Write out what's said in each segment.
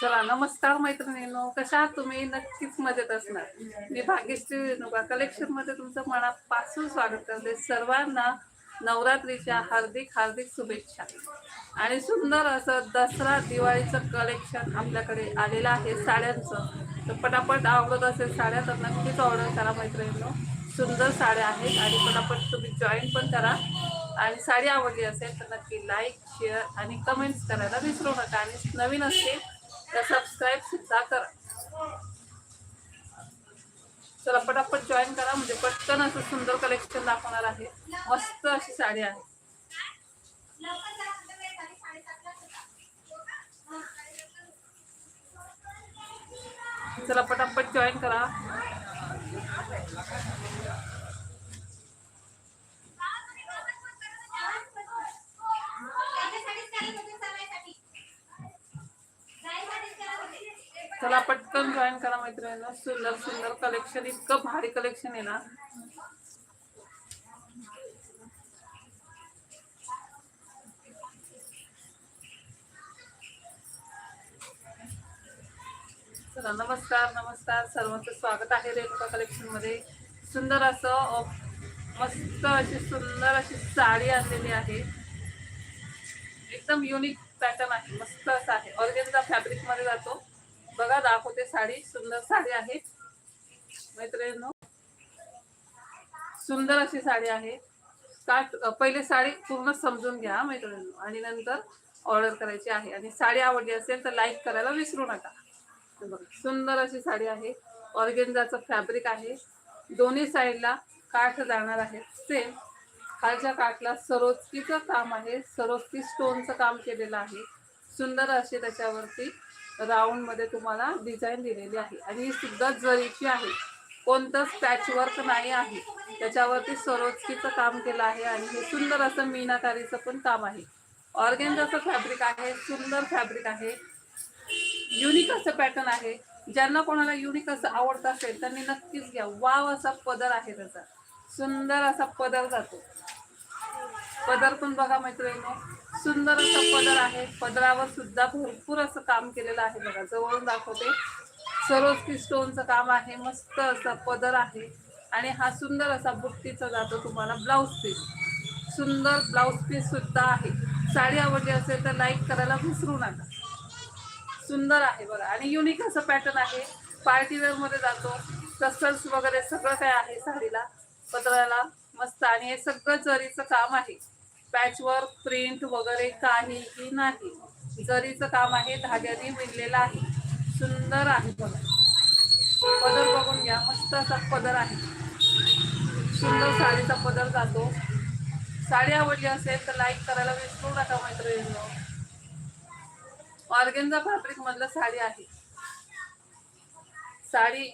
चला नमस्कार मैत्रिणीनो. कशा तुम्ही? नक्कीच मजेत असणार. मी भाग्यश्री रेणुका कलेक्शनमध्ये तुमचं मनापासून स्वागत करते. सर्वांना नवरात्रीच्या हार्दिक हार्दिक शुभेच्छा. आणि सुंदर असं दसरा दिवाळीचं कलेक्शन आपल्याकडे आलेलं आहे साड्यांचं. तर पटापट आवडत असेल साड्या तर नक्कीच ऑर्डर करा मैत्रिणीनो. सुंदर साड्या आहेत आणि पटापट तुम्ही जॉईन पण करा. आणि साडी आवडली असेल तर नक्की लाईक शेअर आणि कमेंट्स करायला विसरू नका. आणि नवीन असतील तर सबस्क्राईब सुद्धा करा. चला पटापट जॉईन करा. म्हणजे पटकन असं सुंदर कलेक्शन दाखवणार आहे. मस्त अशी साडी आहे. चला पटापट जॉईन करा. पण जॉईन करा मैत्रिणींना. सुंदर सुंदर कलेक्शन इतकं भारी कलेक्शन आहे ना. चला नमस्कार नमस्कार. सर्वांचं स्वागत आहे रेणुका कलेक्शनमध्ये. सुंदर असं मस्त अशी सुंदर अशी साडी आणलेली आहे. एकदम युनिक पॅटर्न आहे. मस्त असं आहे. ऑर्गेन्झा फॅब्रिकमध्ये जातो. बघा दाखवते साडी. सुंदर साडी आहे. मैत्रिणींनो सुंदर अशी साडी आहे. स्टार्ट पहिले साडी पूर्ण समजून घ्या मैत्रिणींनो. आणि नंतर ऑर्डर करायची आहे. आणि साडी आवडली असेल तर लाईक करायला विसरू नका. बघा, सुंदर अशी साडी आहे. ऑर्गेन्झाचं फॅब्रिक आहे. दोन्ही साईडला काठ जाणार आहे. सेम खालच्या काठला सरोस्कीचं काम आहे. सरोस्की स्टोनचं काम केलेलं आहे. सुंदर अशी त्याच्यावरती राऊंडमध्ये तुम्हाला डिझाईन दिलेली आहे. आणि ही सुद्धा जरीची आहे. कोणतंच पॅचवर्क नाही आहे. त्याच्यावरती सरोजकीचं काम केलं आहे आणि हे सुंदर असं मीनाकारीचं पण काम आहे. ऑर्गेनचं फॅब्रिक आहे सुंदर फॅब्रिक आहे. युनिक असं पॅटर्न आहे. ज्यांना कोणाला युनिक असं आवडत असेल त्यांनी नक्कीच घ्या. वाव असा पदर आहे त्याचा. सुंदर असा पदर जातो. पदर पण बघा मैत्रिणी सुंदर असा पदर आहे. पदरावर सुद्धा भरपूर असं काम केलेलं आहे बघा. जवळून दाखवते. सरोजकी स्टोनचं काम आहे. मस्त असा पदर आहे. आणि हा सुंदर असा बुट्टीचा जातो तुम्हाला ब्लाऊज पीस सुंदर ब्लाऊज पीस सुद्धा आहे. साडी आवडली असेल तर लाईक करायला विसरू नका. सुंदर आहे बघा. आणि युनिक असं पॅटर्न आहे. पार्टी जातो. टसल्स वगैरे सगळं काय आहे साडीला पदराला. मस्त. आणि हे सगळं जरीचं काम आहे. पॅचवर प्रिंट वगैरे काहीही नाही. जरीचं काम आहे धाग्याने विणलेलं आहे. सुंदर आहे बघा. पदर बघून घ्या मस्त असा पदर आहे. सुंदर साडीचा पदर जातो. साडी आवडली असेल तर लाईक करायला विसरू नका मैत्रिणींनो. ऑर्गेन्झा फॅब्रिक मधलं साडी आहे. साडी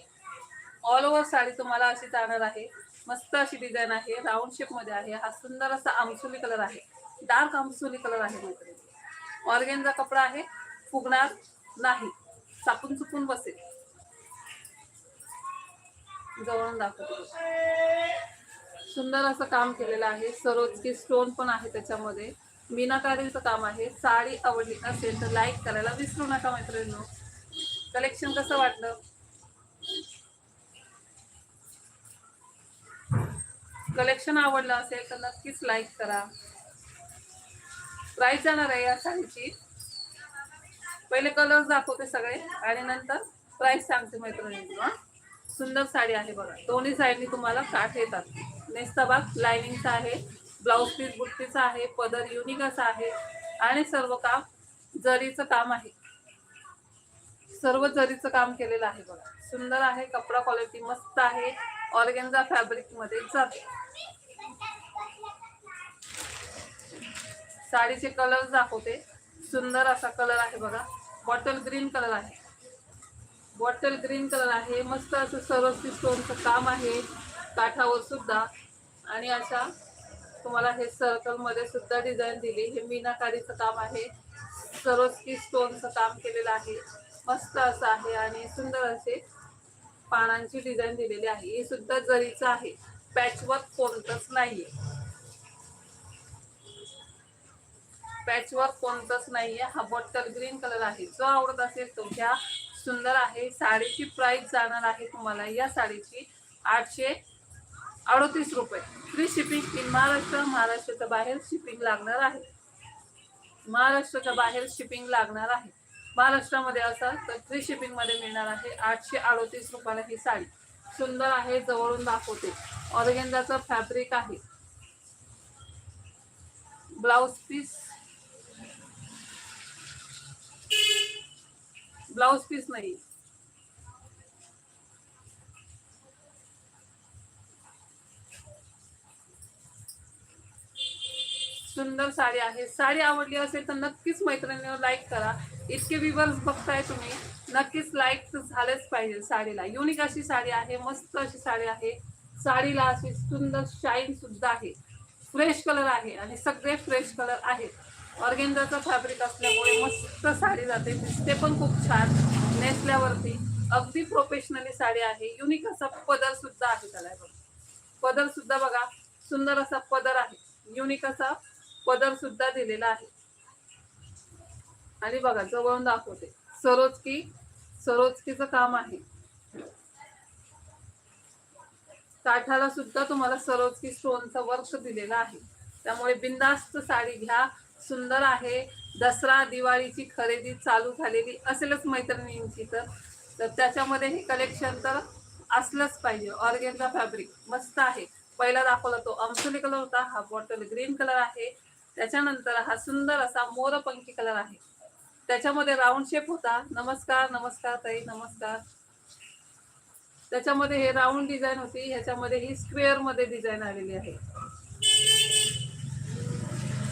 ऑल ओव्हर साडी तुम्हाला अशी जाणार आहे. मस्त अशी डिझाईन आहे राऊंड शेपमध्ये आहे. हा सुंदर असा आमसुली कलर आहे. डार्क आमसुली कलर आहे मैत्रिणी. ऑर्गेनचा कपडा आहे फुगणार नाही. चापून चुकून बसेल. जवळून दाखवतो सुंदर असं काम केलेलं आहे. सरोजकी स्टोन पण आहे त्याच्यामध्ये. मीनाकारीचं काम आहे. साडी आवडली असेल तर लाईक करायला विसरू नका मैत्रिणी कलेक्शन कसं वाटलं? कलेक्शन आवडलं असेल तर नक्कीच लाईक करा. प्राईस जाणार आहे या साडीची. पहिले कलर दाखवते सगळे आणि नंतर प्राईस सांगते मैत्रिणी सुंदर साडी आहे बघा. दोन्ही साईडनी तुम्हाला काठ येतात. नेसता भाग लाइनिंगचा आहे ब्लाऊज पीस बुट्टीचा आहे पदर युनिक असा आहे आणि सर्व काम जरीचं काम आहे. सर्व जरीचं काम केलेलं आहे बघा. सुंदर आहे कपडा क्वालिटी मस्त आहे. ऑर्गेन्झा फॅब्रिकमध्ये जाते साडीचे कलर दाखवते. सुंदर असा कलर आहे बघा. बॉटल ग्रीन कलर आहे. बॉटल ग्रीन कलर आहे. मस्त असं सरोस्की स्टोनचं काम आहे. काठावर सुद्धा. आणि अशा तुम्हाला हे सर्कलमध्ये सुद्धा डिझाईन दिली. हे मीनाकारीचं काम आहे. सरोस्की स्टोनचं काम केलेलं आहे. मस्त असं आहे. आणि सुंदर असे पानांची डिझाईन दिलेली आहे. हे सुद्धा जरीचं आहे. पॅचवर्क कोणतंच नाहीये. पॅचवर कोणतंच आहे हा बॉटल ग्रीन कलर आहे. जो आवडत असेल तो घ्या. सुंदर आहे. साडीची प्राईस जाणार आहे तुम्हाला. या साडीची आठशे अडतीस रुपये. फ्री शिपिंग इन महाराष्ट्र महाराष्ट्राच्या बाहेर शिपिंग लागणार आहे. महाराष्ट्राच्या बाहेर शिपिंग लागणार आहे. महाराष्ट्रामध्ये असाल तर फ्री शिपिंगमध्ये मिळणार आहे आठशे अडतीस रुपयाला ही साडी. सुंदर आहे. जवळून दाखवते. ऑरगेंजाचं फॅब्रिक आहे. ब्लाउज पीस ब्लाउज पीस नाही. सुंदर साडी आहे. साडी आवडली असेल तर नक्कीच मैत्रिणीवर लाईक करा. इतके विवर्स बघताय तुम्ही. नक्कीच लाईक झालंच पाहिजे साडीला. युनिक अशी साडी आहे मस्त अशी साडी आहे. साडीला अशी सुंदर शाईन सुद्धा आहे. फ्रेश कलर आहे आणि सगळे फ्रेश कलर आहेत. ऑर्गेन्झाचं फॅब्रिक असल्यामुळे मस्त साडी जाते. दिसते पण खूप छान. नेसल्यावरती. अगदी प्रोफेशनली साडी आहे. युनिक असा पदर सुद्धा आहे त्याला बघा. पदर सुद्धा बघा. सुंदर असा पदर आहे. युनिक असा पदर सुद्धा दिलेला आहे. आणि बघा जवळून दाखवते. सरोजकी सरोजकीचं काम आहे. काठाला सुद्धा तुम्हाला सरोजकी स्टोनचा वर्क दिलेला आहे. त्यामुळे बिंदास्त साडी घ्या. सुंदर आहे. दसरा दिवाळीची खरेदी चालू झालेली असेलच मैत्रिणींची तर. तर त्याच्यामध्ये हे कलेक्शन तर असलंच पाहिजे. ऑर्गेनचा फॅब्रिक मस्त आहे. पहिला दाखवला तो अमसुली कलर होता. हा बॉटल ग्रीन कलर आहे. त्याच्यानंतर हा सुंदर असा मोरपंखी कलर आहे. त्याच्यामध्ये राऊंड शेप होता. नमस्कार नमस्कार ताई नमस्कार. त्याच्यामध्ये हे राऊंड डिझाईन होती. ह्याच्यामध्ये ही स्क्वेअरमध्ये डिझाईन आलेली आहे.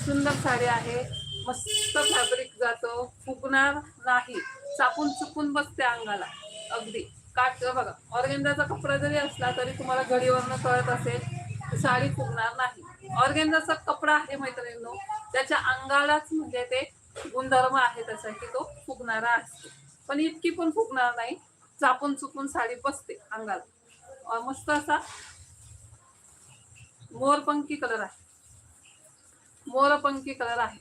सुंदर साडी आहे. मस्त फॅब्रिक जातो. फुगणार नाही. चापून चुकून बसते अंगाला. अगदी. काट बघा ऑर्गेन्झाचा कपडा जरी असला तरी तुम्हाला घडीवरनं कळत असेल साडी फुगणार नाही. ऑर्गेंदाचा कपडा आहे मैत्रिणींनो. त्याच्या अंगालाच म्हणजे ते गुणधर्म आहे त्याचा की तो फुगणारा असतो. पण इतकी पण फुगणार नाही. चापून चुकून साडी बसते अंगाला. मस्त असा मोरपंखी कलर आहे. मोरपंखी कलर आहे.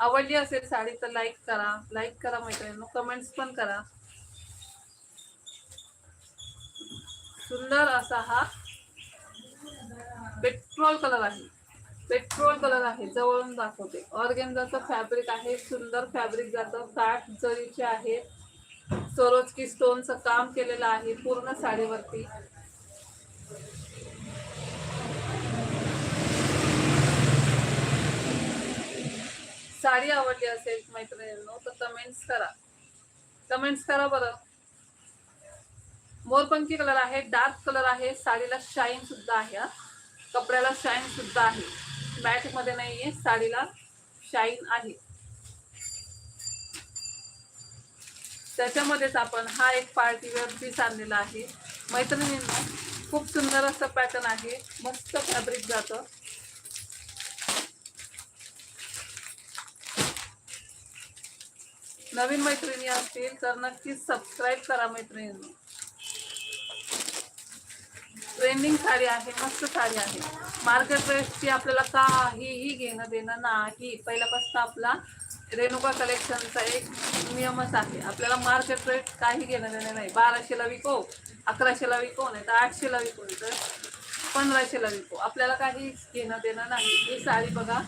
आवडली असेल साडी तर लाईक करा. लाईक करा मैत्रिणींनो. कमेंट्स पण करा. सुंदर असा हा पेट्रोल कलर आहे. पेट्रोल कलर आहे. जवळून दाखवते. ऑर्गेन्झाचं फॅब्रिक आहे. सुंदर फॅब्रिक जातं. काठ जरीचे आहे. सरोजकी स्टोनचं काम केलेलं आहे. पूर्ण साडीवरती. साडी आवडली असेल मैत्रिणींनो तर कमेंट्स करा. कमेंट्स करा बरं. मोरपंखी कलर आहे डार्क कलर आहे साडीला शाईन सुद्धा आहे कपड्याला शाईन सुद्धा आहे. मॅटमध्ये नाहीये साडीला शाईन आहे. त्याच्यामध्येच आपण हा एक पार्टीवेअर पीस आणलेला आहे. मैत्रिणींना खूप सुंदर असं पॅटर्न आहे. मस्त फॅब्रिक जातं. नवीन मैत्रिणी असतील तर नक्कीच सबस्क्राईब करा मैत्रिणी ट्रेंडिंग साडी आहे मस्त साडी आहे. मार्केट रेटची आपल्याला काहीही घेणं देणं नाही. पहिल्यापासून आपला रेणुका कलेक्शनचा एक नियमच आहे. आपल्याला मार्केट रेट काही घेणं देणं नाही. बाराशेला विको अकराशेला विको नाही तर आठशेला विको नाही तर पंधराशेला विको. आपल्याला काही घेणं देणं नाही. ही साडी बघा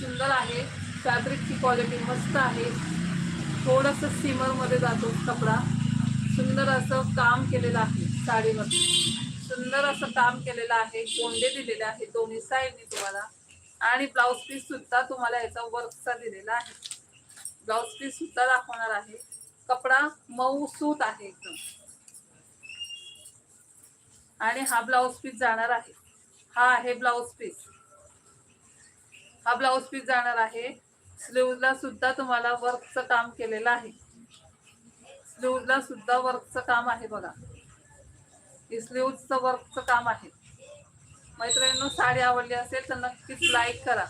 सुंदर आहे. फॅब्रिकची क्वालिटी मस्त आहे. थोडंसं सिमरमध्ये जातो कपडा. सुंदर असं काम केलेलं आहे साडीवर सुंदर असं काम केलेलं आहे कोंडे दिलेले आहे दोन्ही साईडने तुम्हाला. आणि ब्लाऊज पीस सुद्धा तुम्हाला याचा वर्कचा दिलेला आहे. ब्लाऊज पीस सुद्धा दाखवणार आहे. कपडा मऊ सूत आहे एकदम. आणि हा ब्लाऊज पीस जाणार आहे. हा आहे ब्लाऊज पीस. हा ब्लाऊज पीस जाणार आहे स्लीवला सुद्धा तुम्हाला वर्कचं काम केलेलं आहे. स्लीवला सुद्धा वर्कचं काम आहे बघा. स्लीवचं वर्कचं काम आहे. मैत्रिणींनो साडी आवडली असेल तर नक्कीच लाईक करा.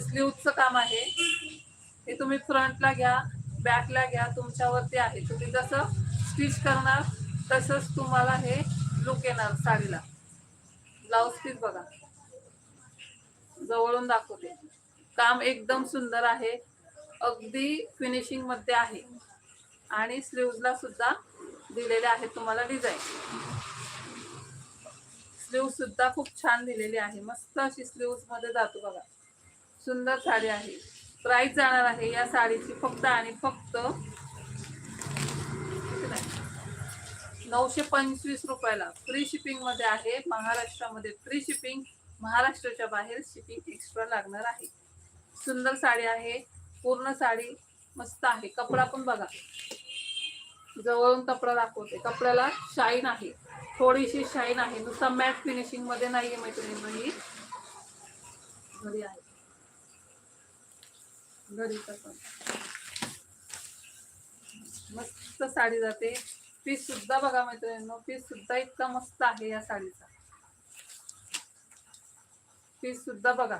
स्लीवचं काम आहे. हे तुम्ही फ्रंटला घ्या बॅकला घ्या तुमच्यावरती आहे. तुम्ही जसं स्टिच करणार तसंच तुम्हाला हे लुक येणार साडीला. ब्लाउज पीस बघा. जवळून दाखवते. काम एकदम सुंदर आहे. अगदी फिनिशिंगमध्ये आहे. आणि स्लीव्हजला सुद्धा दिलेले आहेत तुम्हाला डिझाईन स्लीव्ह सुद्धा खूप छान दिलेली आहे. मस्त अशी स्लीव्हमध्ये जातो बघा. सुंदर साडी आहे. प्राइस जाणार आहे या साडीची फक्त आणि फक्त किती नाही, नऊशे पंचवीस रुपयाला फ्री शिपिंगमध्ये आहे. महाराष्ट्रामध्ये फ्री शिपिंग महाराष्ट्राच्या बाहेर शिपिंग एक्स्ट्रा लागणार आहे. सुंदर साडी आहे पूर्ण साडी मस्त आहे. कपडा पण बघा. जवळून कपडा दाखवते. कपड्याला शाईन आहे. थोडीशी शाईन आहे. नुसता मॅट फिनिशिंगमध्ये नाहीये मैत्रिणी ही. घरी आहे. घरी मस्त साडी जाते. पीस सुद्धा बघा मैत्रिणींनो पीस सुद्धा इतका मस्त आहे या साडीचा. पीस सुद्धा बघा.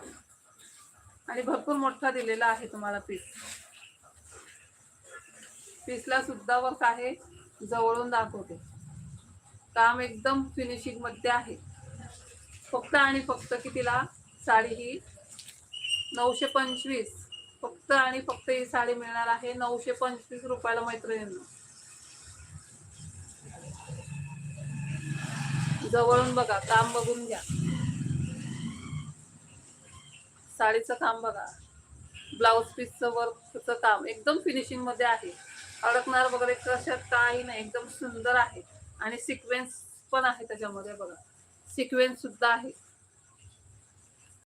आणि भरपूर मोठा दिलेला आहे तुम्हाला पीस पीसला सुद्धा वर्क आहे. जवळून दाखवते. काम एकदम फिनिशिंगमध्ये आहे. फक्त आणि फक्त कितीला साडी ही नऊशे पंचवीस. फक्त आणि फक्त ही साडी मिळणार आहे नऊशे पंचवीस रुपयाला मैत्रिणींना. जवळून बघा काम बघून घ्या. साडीचं काम बघा. ब्लाऊज पीसचं वर्कचं काम एकदम फिनिशिंगमध्ये आहे. अडकणार वगैरे कशात काही नाही एकदम सुंदर आहे. आणि सिक्वेन्स पण आहे त्याच्यामध्ये बघा. सिक्वेन्स सुद्धा आहे.